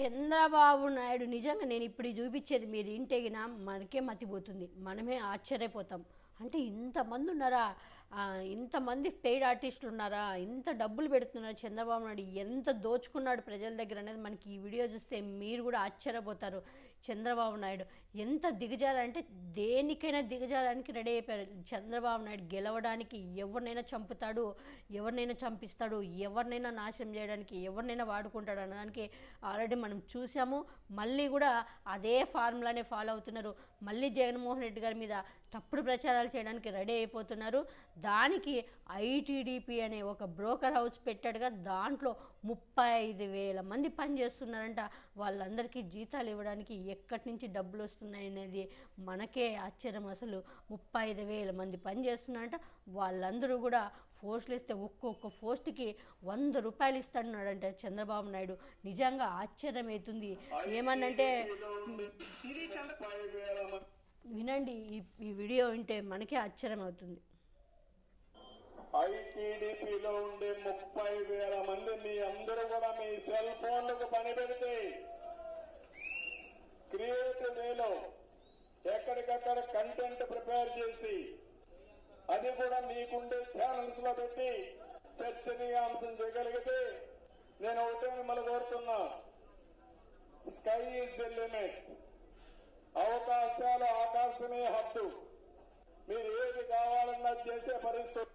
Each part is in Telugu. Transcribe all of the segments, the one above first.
చంద్రబాబు నాయుడు నిజంగా నేను ఇప్పుడు చూపించేది మీరు ఇంటేగిన మనకే మతిపోతుంది. మనమే ఆశ్చర్యపోతాం. అంటే ఇంతమంది ఉన్నారా? ఇంతమంది పెయిడ్ ఆర్టిస్టులు ఉన్నారా? ఇంత డబ్బులు పెడుతున్నారు చంద్రబాబు నాయుడు? ఎంత దోచుకున్నాడు ప్రజల దగ్గర అనేది మనకి ఈ వీడియో చూస్తే మీరు కూడా ఆశ్చర్యపోతారు. చంద్రబాబు నాయుడు. ఎంత దిగజారంటే దేనికైనా దిగజారానికి రెడీ అయిపోయారు. చంద్రబాబు నాయుడు గెలవడానికి ఎవరినైనా చంపుతాడు ఎవరినైనా చంపిస్తాడు ఎవరినైనా నాశనం చేయడానికి ఎవరినైనా వాడుకుంటాడు అనడానికి ఆల్రెడీ మనం చూసాము మళ్ళీ కూడా అదే ఫార్ములానే ఫాలో అవుతున్నారు. మళ్ళీ జగన్మోహన్ రెడ్డి గారి మీద తప్పుడు ప్రచారాలు చేయడానికి రెడీ అయిపోతున్నారు. దానికి ఐటీడీపీ అనే ఒక బ్రోకర్ హౌస్ పెట్టాడుగా. దాంట్లో ముప్పై ఐదు వేల మంది పనిచేస్తున్నారంట. వాళ్ళందరికీ జీతాలు ఇవ్వడానికి ఎక్కడి నుంచి డబ్బులు వస్తున్నాయి అనేది మనకే ఆశ్చర్యం. అసలు ముప్పై ఐదు వేల మంది పని చేస్తున్నారంట. వాళ్ళందరూ కూడా పోస్టులు ఇస్తే ఒక్కొక్క పోస్ట్కి వంద రూపాయలు ఇస్తాడన్నాడంట చంద్రబాబు నాయుడు. నిజంగా ఆశ్చర్యం అవుతుంది. ఏమనంటే వినండి ఈ ఈ వీడియో వింటే మనకే ఆశ్చర్యం అవుతుంది. ఐటీడీపీలో ఉండే ముప్పై వేల మంది మీ అందరూ కూడా మీ సెల్ ఫోన్లకు పని పెడితే టీవీలో ఎక్కడికక్కడ కంటెంట్ ప్రిపేర్ చేసి అది కూడా మీకుండే ఛానల్స్లో పెట్టి చర్చనీయాంశం చేయగలిగితే నేను ఒకటే మిమ్మల్ని కోరుతున్నా. స్కై ఈజ్ ద లిమిట్ అవకాశాలు ఆకాశమే హద్దు. మీరు ఏది కావాలన్నా చేసే పరిస్థితి.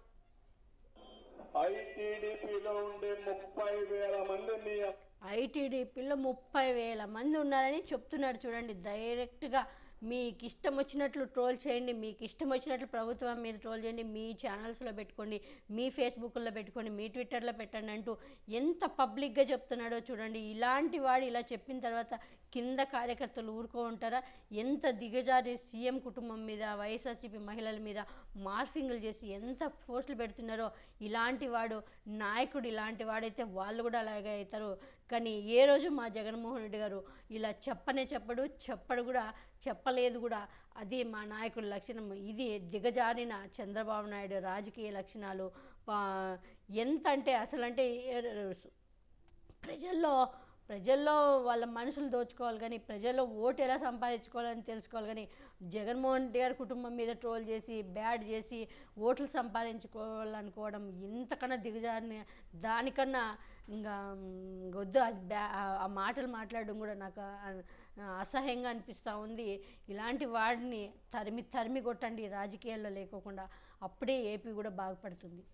ఐటీడీపీలో ఉండే ముప్పై వేల మంది మీ ఐటీడీపీలో ముప్పై వేల మంది ఉన్నారని చెప్తున్నాడు చూడండి. డైరెక్ట్గా మీకు ఇష్టం వచ్చినట్లు ట్రోల్ చేయండి. మీకు ఇష్టం వచ్చినట్లు ప్రభుత్వం మీద ట్రోల్ చేయండి. మీ ఛానల్స్లో పెట్టుకోండి. మీ ఫేస్బుక్లో పెట్టుకోండి. మీ ట్విట్టర్లో పెట్టండి అంటూ ఎంత పబ్లిక్గా చెప్తున్నాడో చూడండి. ఇలాంటి వాడు ఇలా చెప్పిన తర్వాత కింద కార్యకర్తలు ఊరుకో ఉంటారా? ఎంత దిగజారి సీఎం కుటుంబం మీద వైఎస్ఆర్సీపీ మహిళల మీద మార్ఫింగ్లు చేసి ఎంత పోస్టులు పెడుతున్నారో. ఇలాంటి వాడు నాయకుడు ఇలాంటి వాడైతే వాళ్ళు కూడా అలాగే అవుతారు. కానీ ఏ రోజు మా జగన్మోహన్ రెడ్డి గారు ఇలా చెప్పనే చెప్పడు చెప్పడు కూడా చెప్పలేదు కూడా అది మా నాయకుడి లక్షణం. ఇది దిగజారిన చంద్రబాబు నాయుడు రాజకీయ లక్షణాలు. ఎంత అంటే అసలంటే ప్రజల్లో ప్రజల్లో వాళ్ళ మనసులు దోచుకోవాలి కానీ ప్రజల్లో ఓటు ఎలా సంపాదించుకోవాలని తెలుసుకోవాలి కానీ జగన్మోహన్ రెడ్డి గారి కుటుంబం మీద ట్రోల్ చేసి బ్యాడ్ చేసి ఓట్లు సంపాదించుకోవాలనుకోవడం ఇంతకన్నా దిగజారిన దానికన్నా ఇంకా వద్దు అది బ్యా ఆ- మాటలు మాట్లాడడం కూడా నాకు అసహ్యంగా అనిపిస్తూ ఉంది. ఇలాంటి వాడిని తరిమి తరిమి కొట్టండి. రాజకీయాల్లో లేకోకుండా అప్పుడే ఏపీ కూడా బాగుపడుతుంది.